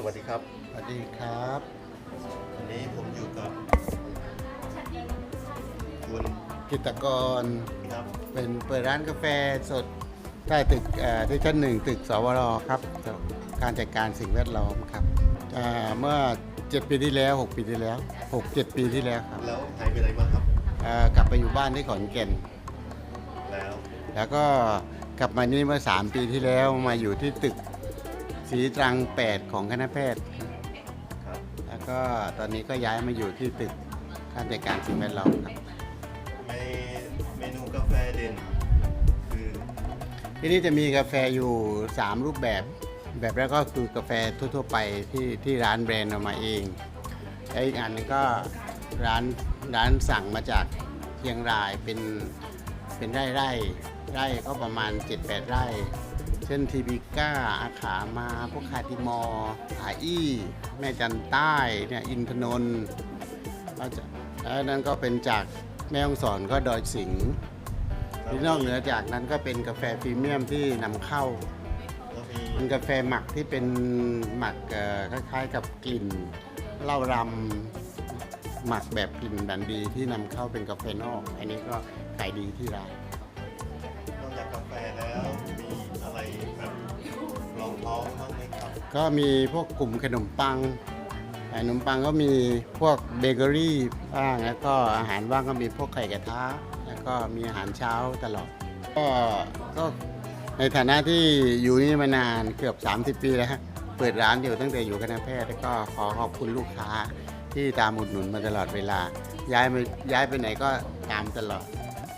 สวัสดีครับ สวัสดีครับวันนี้ผมอยู่กับคุณกิตกรครับเป็นเปิดร้านกาแฟสดใต้ตึกเอ่อที่ชั้นหนึ่งตึกสวรครับการจัดการสิ่งแวดล้อมครับอ่าเมื่อ 7 ปีที่แล้ว 6 ปีที่แล้ว 6 7 ปีที่แล้วครับ แล้วหายไปไหนมาครับเอ่อกลับไปอยู่บ้านที่ขอนแก่นแล้ว แล้วก็กลับมานี่เมื่อ 3 ปีที่แล้วมาอยู่ที่ตึก ศรีตรัง 8 ของคณะแพทย์ ครับแล้วก็ตอนนี้ก็ย้ายมาอยู่ที่ตึกการจัดการสิ่งแวดล้อมครับ ในเมนูกาแฟเด่น คือที่นี่จะมีกาแฟอยู่ 3 รูปแบบ แบบแรกก็คือกาแฟทั่วๆไปที่ที่ร้านแบรนด์เอามาเองและอีกอันหนึงก็ร้านร้านสั่งมาจากเชียงรายเป็นเป็นไร่ไร่ไร่ก็ประมาณ 7-8 ไร่ เช่นทีบิก้า อาขามา พวกคาติมอร์อาอี้ แม่จันใต้เนี่ยอินทนนท์ก็จะแล้วนั้นก็เป็นจากแม่ฮ่องสอนก็ดอยสิงห์ที่นอกเหนือจากนั้นก็เป็นกาแฟพรีเมียมที่นำเข้าแล้วมีเป็นกาแฟหมักที่เป็นหมักเอ่อคล้ายๆกับกลิ่นเหล้ารำหมักแบบกลิ่นดันดีที่นำเข้าเป็นกาแฟนอก อันนี้ก็ขายดีที่ร้านนอกจากกาแฟแล้ว ก็มีพวกกลุ่มขนมปังขนมปังก็มีพวกเบเกอรี่บ้างแล้วก็อาหารว่างก็มีพวกไข่กระทะแล้วก็มีอาหารเช้าตลอด ก็ก็ในฐานะที่อยู่นี่มานานเกือบ 30 ปีแล้วฮะเปิดร้านอยู่ตั้งแต่อยู่คณะแพทย์แล้วก็ขอขอบคุณลูกค้าที่ตามอุดหนุนมาตลอดเวลา ย้ายมาย้ายไปไหนก็ตามตลอด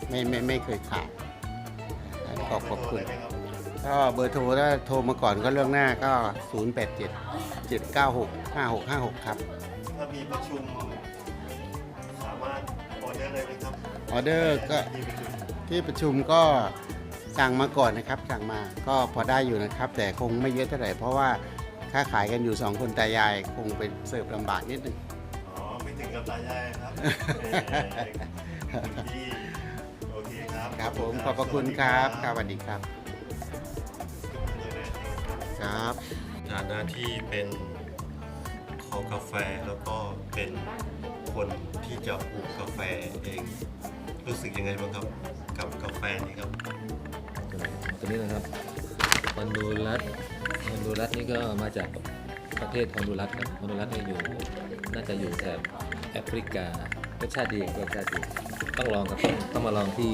ไม่ไม่ไม่เคยขาดขอขอบคุณ เบร์โทรเลยไหมครับก็เบอร์โทรถ้าโทรมาก่อนก็เรื่องหน้าก็ 0 8 7 7 9 6 5 6 5 6 ครับ ถ้ามีประชุมสามารถออเดอร์ได้ไหมครับออเดอร์ก็ที่ประชุมที่ประชุมก็สั่งมาก่อนนะครับ สั่งมาก็พอได้อยู่นะครับ แต่คงไม่เยอะเท่าไหร่เพราะว่าค้าขายกันอยู่ 2 คนตายายคงไปเสิร์ฟลำบากนิดนึง อ๋อไม่ถึงกับตายายครับเอ่อที่โอเคครับ ครับผมขอบพระคุณครับครับสวัสดีครับ ครับฐานะที่เป็นคอกาแฟแล้วก็เป็นคนที่จะปลูกกาแฟเองรู้สึกยังไงบ้างครับ กับกาแฟนี้ครับตัวนี้นะครับฮอนดูรัสฮอนดูรัสนี่ก็มาจากประเทศฮอนดูรัสครับฮอนดูรัสนี่อยู่น่าจะอยู่แถบแอฟริการสชาติดีรสชาติดีต้องลองครับต้องต้องมาลองที่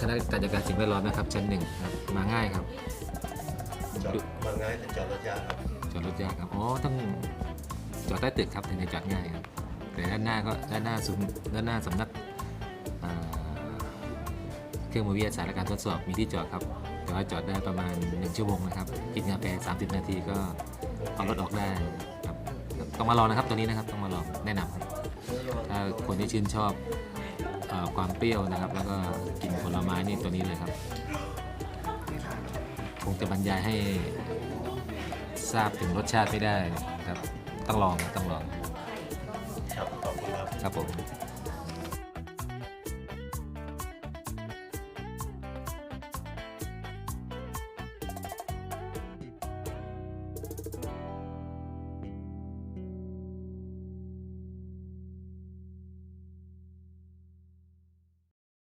คณะการจัดการสิ่งแวดล้อมนะครับชั้นหนึ่งครับมาง่ายครับ จอดมาง่ายแต่จอดรถยากครับจอดรถยากครับ อ๋อ ต้องจอดใต้ตึกครับถึงจะจอดง่ายครับ แต่ด้านหน้าก็ด้านหน้าศูนย์ด้านหน้าสำนักอ่าเครื่องมือวิทยาศาสตร์และการทดสอบมีที่จอดครับแต่ว่าจอดได้ประมาณ 1 ชั่วโมงนะครับ กินกาแฟ 30 นาทีก็เอารถออกได้ครับต้องมาลองนะครับตัวนี้นะครับต้องมาลองแนะนำครับถ้าคนที่ชื่นชอบเออความเปรี้ยวนะครับ แล้วก็กินผลไม้นี่ตัวนี้เลยครับ คงจะบรรยายให้ทราบถึงรสชาติไม่ได้ครับต้องลองครับต้องลองครับขอบคุณครับครับผม